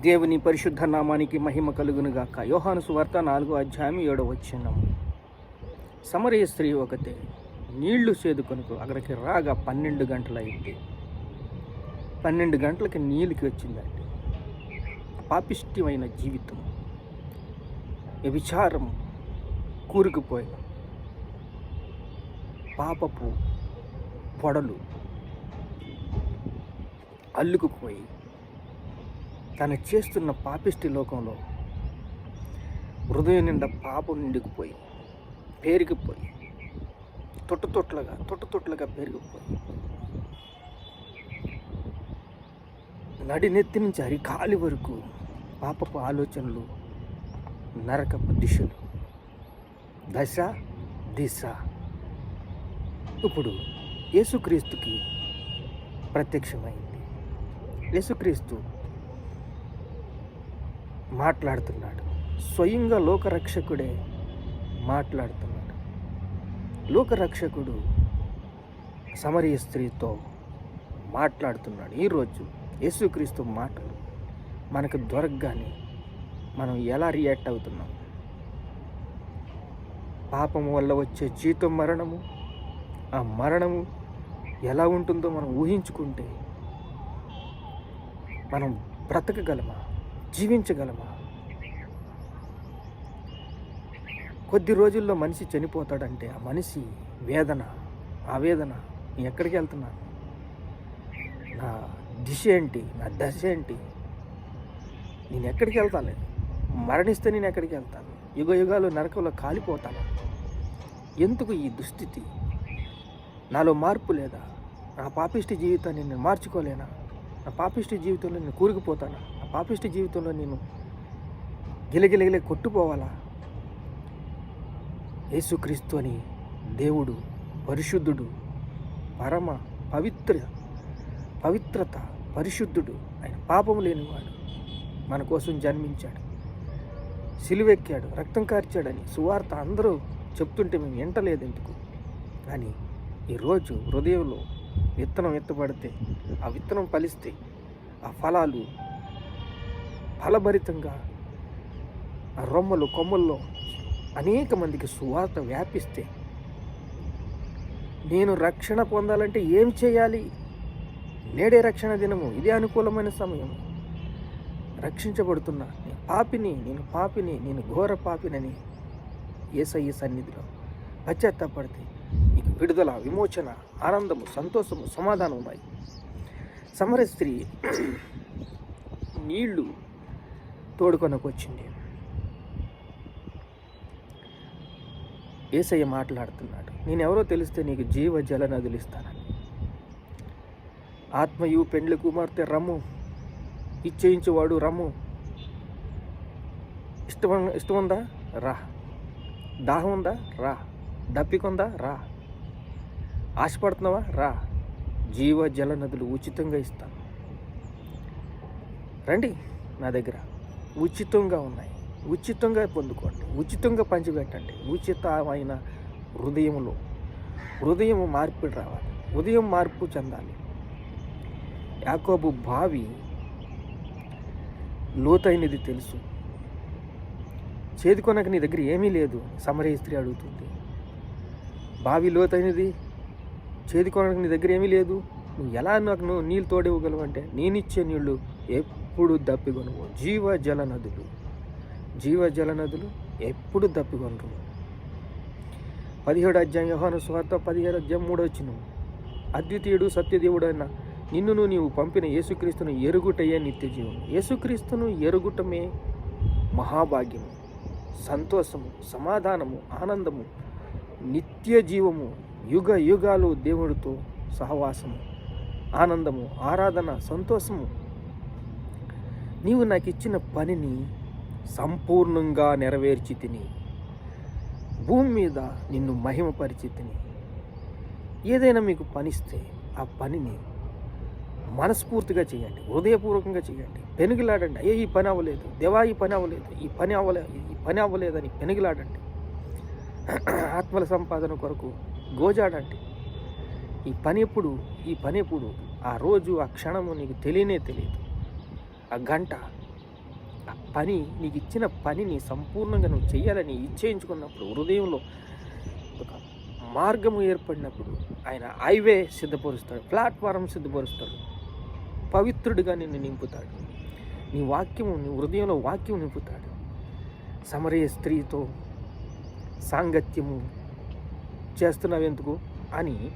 దేవుని పరిశుద్ధ నామానికి మహిమ కలుగునుగాక. యోహాను సువార్త నాలుగో అధ్యాయం ఏడో వచ్చినాము సమరయ స్త్రీ ఒకతే నీళ్ళు సేదుకొనుకు అక్కడికి రాగా పన్నెండు గంటలైంది. పన్నెండు గంటలకి నీళ్ళకి వచ్చిందండి. పాపిష్టమైన జీవితం. వ్యభిచారం కూరుకుపోయిన పాపపు పొడలు అల్లుకుపోయి తను చేస్తున్న పాపిష్టి లోకంలో హృదయం నిండా పాపం నిండికిపోయి పేరుకుపోయి తొట్ట తొట్లగా తొట్ట తొట్లగా పెరిగిపోయి. నడినెత్తి నుంచి అరికాలి వరకు పాపపు ఆలోచనలు నరకపు దిశలు దశ దిశ. ఇప్పుడు యేసుక్రీస్తుకి ప్రత్యక్షమైంది. యేసుక్రీస్తు మాట్లాడుతున్నాడు. స్వయంగా లోకరక్షకుడే మాట్లాడుతున్నాడు. లోకరక్షకుడు సమరీయ స్త్రీతో మాట్లాడుతున్నాడు. ఈరోజు యేసుక్రీస్తు మాటలు మనకు దొరకగానే మనం ఎలా రియాక్ట్ అవుతున్నాం? పాపం వల్ల వచ్చే జీతం మరణము ఆ మరణము ఎలా ఉంటుందో మనం ఊహించుకుంటే మనం బ్రతకగలమా? జీవించగలమా? కొద్ది రోజుల్లో మనిషి చనిపోతాడంటే ఆ మనిషి వేదన ఆవేదన నేను ఎక్కడికి వెళ్తున్నాను నా దిశ ఏంటి? నా దశ ఏంటి? నేను ఎక్కడికి వెళ్తాను? మరణిస్తే నేను ఎక్కడికి వెళ్తాను? యుగ యుగాలు నరకంలో కాలిపోతాను? ఎందుకు ఈ దుస్థితి? నాలో మార్పు లేదా? నా పాపిష్టి జీవితాన్ని నేను మార్చుకోలేనా? నా పాపిష్టి జీవితంలో నేను కూరుకుపోతానా? పాపిస్ట్ జీవితంలో నేను గిలగిలగిలే కొట్టుపోవాలా యేసుక్రీస్తు అని దేవుడు పరిశుద్ధుడు పరమ పవిత్ర పవిత్రత పరిశుద్ధుడు ఆయన పాపం లేనివాడు మన కోసం జన్మించాడు. సిలువెక్కాడు రక్తం కార్చాడని సువార్త అందరూ చెప్తుంటే మేము వింటలేదు ఎందుకు? కానీ ఈరోజు హృదయంలో విత్తనం ఎత్తబడితే ఆ విత్తనం ఫలిస్తే ఆ ఫలాలు ఫలభరితంగా ఆ రొమ్మలు కొమ్మల్లో అనేక మందికి సువార్త వ్యాపిస్తే నేను రక్షణ పొందాలంటే ఏం చేయాలి? నేడే రక్షణ దినము. ఇదే అనుకూలమైన సమయం. రక్షించబడుతున్నా నేను పాపిని నేను పాపిని నేను ఘోర పాపినని ఏసయ్య సన్నిధిలో పశ్చాత్తాపడితే నీకు విడుదల విమోచన ఆనందము సంతోషము సమాధానం ఉన్నాయి సమర స్త్రీ నీళ్ళు తోడుకొనకొచ్చింది. ఏసయ్య మాట్లాడుతున్నాడు నేను ఎవరో తెలిస్తే నీకు జీవ జల నదులు ఇస్తానని. ఆత్మయు పెండ్లి కుమార్తె రమ్ము ఇచ్చేయించేవాడు రమ్ము ఇష్టం ఇష్టం ఉందా రా. దాహం ఉందా రా. దప్పికొందా? రా. ఆశపడుతున్నావా? రా. జీవ జల నదులు ఉచితంగా ఇస్తాను. రండి నా దగ్గర. ఉచితంగా ఉన్నాయి. ఉచితంగా పొందుకోండి. ఉచితంగా పంచిపెట్టండి. ఉచితమైన హృదయంలో హృదయం మార్పులు రావాలి. ఉదయం మార్పు చెందాలి. యాకోబు బావి లోతైనది తెలుసు. చేదుకొనక నీ దగ్గర ఏమీ లేదు సమరయ స్త్రీ అడుగుతుంది. బావి లోతైనది చేదుకొనక నీ దగ్గర ఏమీ లేదు. నువ్వు ఎలా నాకు నువ్వు నీళ్ళు తోడివ్వగలవు అంటే నేనిచ్చే నీళ్ళు ఎప్పుడు దప్పిగొనవు జీవజల నదులు. జీవజల నదులు ఎప్పుడు దప్పిగొనరు పదిహేడు అధ్యాయం యోహాను స్వార్థ పదిహేడు అధ్యాయం మూడొచ్చిన అద్వితీయుడు సత్యదేవుడు అయిన నిన్నును నీవు పంపిన యేసుక్రీస్తును ఎరుగుటయ్యే నిత్య జీవం యేసుక్రీస్తును ఎరుగుటమే మహాభాగ్యము. సంతోషము సమాధానము ఆనందము నిత్య జీవము యుగ యుగాలు దేవుడితో సహవాసము ఆనందము ఆరాధన సంతోషము నీవు నాకు ఇచ్చిన పనిని సంపూర్ణంగా నెరవేర్చి తిని భూమి మీద నిన్ను మహిమపరిచి తిని ఏదైనా మీకు పనిస్తే ఆ పనిని మనస్ఫూర్తిగా చేయండి హృదయపూర్వకంగా చేయండి. పెనుగులాడండి. అయ్యో ఈ పని అవ్వలేదు. దేవా ఈ పని అవ్వలేదు. ఈ పని అవ్వలేదు ఈ పని అవ్వలేదని పెనుగులాడండి. ఆత్మల సంపాదన కొరకు గోజాడండి. ఈ పని ఎప్పుడు ఈ పని ఎప్పుడు? ఆ రోజు ఆ క్షణము నీకు తెలియనే తెలియదు. ఆ గంట ఆ పని నీకు ఇచ్చిన పనిని సంపూర్ణంగా నువ్వు చేయాలని ఇచ్చేయించుకున్నప్పుడు హృదయంలో ఒక మార్గము ఏర్పడినప్పుడు ఆయన హైవే సిద్ధపరుస్తాడు ప్లాట్ఫారం సిద్ధపరుస్తాడు పవిత్రుడిగా నిన్ను నింపుతాడు. నీ వాక్యము నీ హృదయంలో వాక్యం నింపుతాడు. సమరయ స్త్రీతో సాంగత్యము చేస్తున్నావెందుకు అని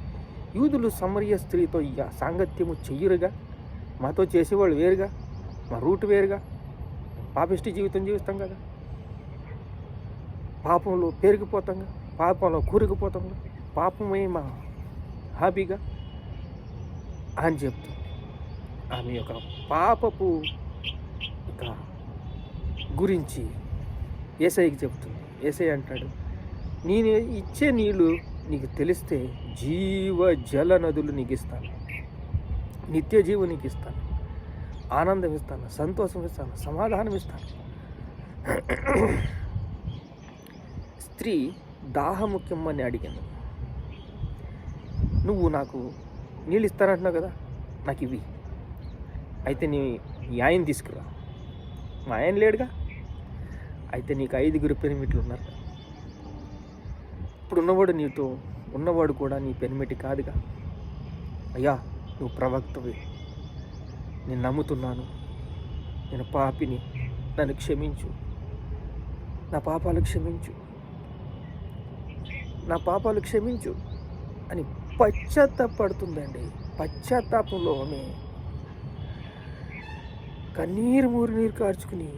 యూదులు సమరయ స్త్రీతో ఇక సాంగత్యము చెయ్యరుగా మాతో చేసేవాళ్ళు వేరుగా మా రూట్ వేరుగా. పాపిష్టి జీవితం జీవిస్తాం కదా. పాపంలో పెరిగిపోతాంగా పాపంలో కూరుకుపోతాం పాపమే మా హాబీగా అని చెప్తుంది. ఆమె యొక్క పాపపు ఇక గురించి ఏసఐకి చెప్తుంది. ఏసై అంటాడు నేను ఇచ్చే నీళ్ళు నీకు తెలిస్తే జీవ జల నదులు నీకు ఇస్తాను. నిత్య జీవు నీకు ఇస్తాను. ఆనందం ఇస్తాను సంతోషం ఇస్తాను సమాధానం ఇస్తాను. స్త్రీ దాహముఖ్యమని అడిగాను నువ్వు నాకు నీళ్ళు ఇస్తానంటున్నావు కదా నాకు ఇవి అయితే నీ నీ ఆయన తీసుకురా. మా ఆయన లేడుగా? అయితే నీకు ఐదుగురు పెనిమిట్లు ఉన్నారు ఇప్పుడు ఉన్నవాడు నీతో ఉన్నవాడు కూడా నీ పెనిమిటి కాదుగా. అయ్యా నువ్వు ప్రవక్తవి. నేను నమ్ముతున్నాను. నేను పాపిని. నన్ను క్షమించు. నా పాపాలు క్షమించు. నా పాపాలు క్షమించు అని పశ్చాత్తాపడుతుందండి. పశ్చాత్తాపంలో ఆమె కన్నీరు మూరు నీరు కార్చుకుని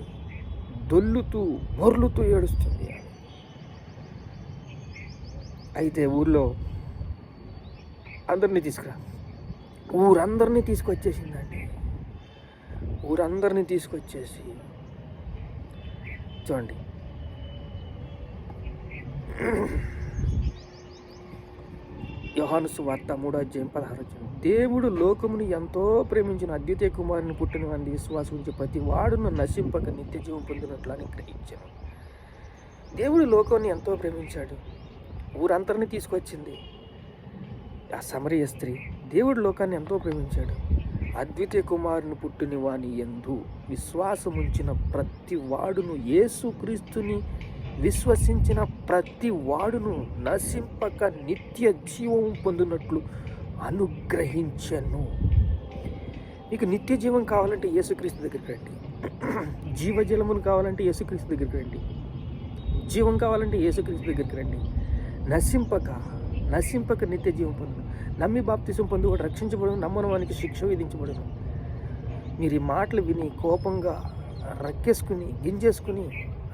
దొల్లుతూ బొర్లుతూ ఏడుస్తుంది అయితే ఊర్లో అందరినీ తీసుకురా. ఊరందరినీ తీసుకొచ్చేసిందండి. ఊరందరినీ తీసుకొచ్చేసి చూడండి. యోహాను సువార్త మూడో అధ్యాయం పదహారు దేవుడు లోకముని ఎంతో ప్రేమించిన అద్వితీయ కుమారుని పుట్టిన వారిని విశ్వాసం ఉంచి ప్రతి వాడును నశింపక నిత్య జీవం పొందినట్లు అని గ్రహించాను. దేవుడు లోకాన్ని ఎంతో ప్రేమించాడు. ఊరందరినీ తీసుకొచ్చింది. ఆ సమరయ స్త్రీ దేవుడు లోకాన్ని ఎంతో ప్రేమించాడు. అద్వితీయ కుమారుని పుట్టిన వాని ఎందు విశ్వాసముంచిన ప్రతి వాడును యేసుక్రీస్తుని విశ్వసించిన ప్రతి వాడును నశింపక నిత్య జీవం పొందినట్లు అనుగ్రహించను. మీకు నిత్య జీవం కావాలంటే యేసుక్రీస్తు దగ్గరికి రండి. జీవజలమును కావాలంటే యేసుక్రీస్తు దగ్గరికి రండి. జీవం కావాలంటే యేసుక్రీస్తు దగ్గరికి రండి. నశింపక నశింపక నిత్య జీవం పొందును. నమ్మి బాప్తిసం పొంది కూడా నమ్మని వానికి శిక్ష విధించబడను. మీరు ఈ మాటలు విని కోపంగా రక్కేసుకుని గింజేసుకుని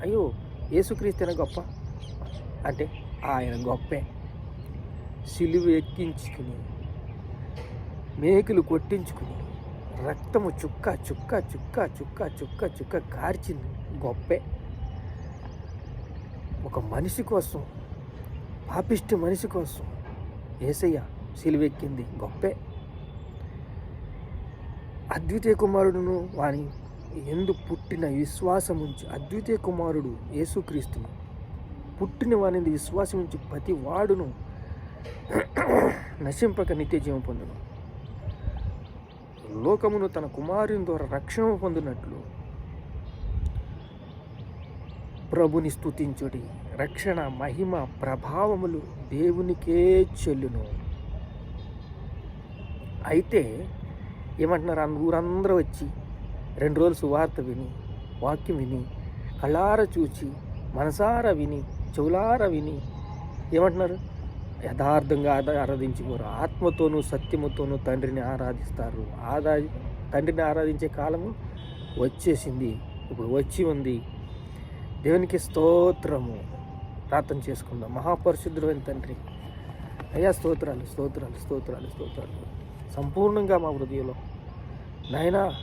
అయ్యో యేసుక్రీస్తున గొప్ప? అంటే ఆయన గొప్పే. సిలువ ఎక్కించుకుని మేకులు కొట్టించుకుని రక్తము చుక్క చుక్క చుక్క చుక్క చుక్క చుక్క కార్చింది గొప్పే. ఒక మనిషి కోసం పాపిష్టి మనిషి కోసం ఏసయ్య సిలువెక్కింది. గొప్పే. అద్వితీయ కుమారుడును వాని ఎందు పుట్టిన విశ్వాసం ఉంచి అద్వితీయ కుమారుడు యేసుక్రీస్తును. పుట్టిన వాని విశ్వాసం ఉంచి ప్రతి వాడును నశింపక నిత్య జీవం పొందును. లోకమును తన కుమారుని ద్వారా రక్షణ పొందినట్లు ప్రభుని స్తుతించుడి. రక్షణ మహిమ ప్రభావములు దేవునికే చెల్లును. అయితే ఏమంటున్నారు? ఆ ఊరందరూ వచ్చి రెండు రోజులు సువార్త విని వాక్యం విని కళ్ళార చూచి మనసారా విని చెవులార విని ఏమంటున్నారు? యథార్థంగా ఆదా ఆరాధించుకోరు. ఆత్మతోనూ సత్యముతోనూ తండ్రిని ఆరాధిస్తారు. ఆదా తండ్రిని ఆరాధించే కాలము వచ్చేసింది. ఇప్పుడు వచ్చి ఉంది. దేవునికి స్తోత్రము. ప్రార్థన చేసుకుందాం. మహాపరిశుద్ధుడైన తండ్రి. అయ్యా స్తోత్రాలు స్తోత్రాలు స్తోత్రాలు స్తోత్రాలు. సంపూర్ణంగా మా హృదయంలో. నైనా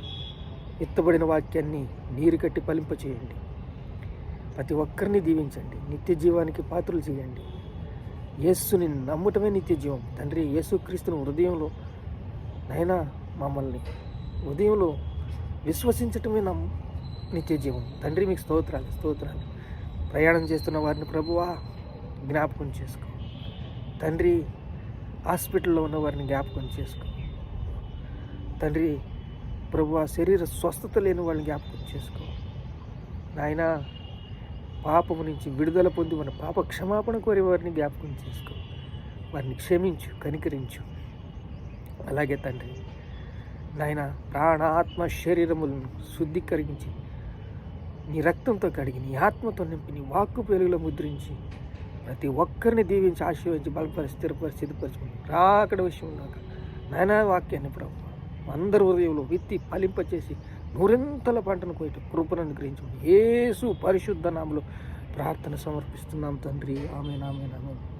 ఎత్తబడిన వాక్యాన్ని నీరు కట్టి ఫలింపచేయండి. ప్రతి ఒక్కరిని దీవించండి. నిత్య జీవానికి పాత్రలు చేయండి. యేసుని నమ్మటమే నిత్య జీవం. తండ్రి యేసుక్రీస్తుని హృదయంలో నైనా మమ్మల్ని హృదయంలో విశ్వసించటమే నమ్ము నిత్య జీవం. తండ్రి మీకు స్తోత్రాలు స్తోత్రాలు. ప్రయాణం చేస్తున్న వారిని ప్రభువా జ్ఞాపకం చేసుకో. తండ్రి హాస్పిటల్లో ఉన్న వారిని జ్ఞాపకం చేసుకో. తండ్రి ప్రభు శరీర స్వస్థత లేని వాళ్ళని జ్ఞాపకం చేసుకో. నాయన పాపము నుంచి విడుదల పొంది మన పాప క్షమాపణ కోరే వారిని జ్ఞాపకం చేసుకో. వారిని క్షమించు కనికరించు. అలాగే తండ్రి నాయన ప్రాణ ఆత్మ శరీరములను శుద్ధీకరించి నీ రక్తంతో కడిగి నీ ఆత్మతో నింపి నీ వాక్కు పెరుగులో ముద్రించి ప్రతి ఒక్కరిని దీవించి ఆశీర్వించి బలపరి స్థిరపరి సిద్ధపరచుకుని రాకడ విషయం ఉన్నాక నాయన వాక్యాన్ని ప్రభు అందరి హృదయంలో విత్తి ఫలింపచేసి నూరెంతల పంటను కోయట కృపను అనుగ్రహించు యేసు పరిశుద్ధ నామలో ప్రార్థన సమర్పిస్తున్నాం తండ్రి. ఆమె నామే నామే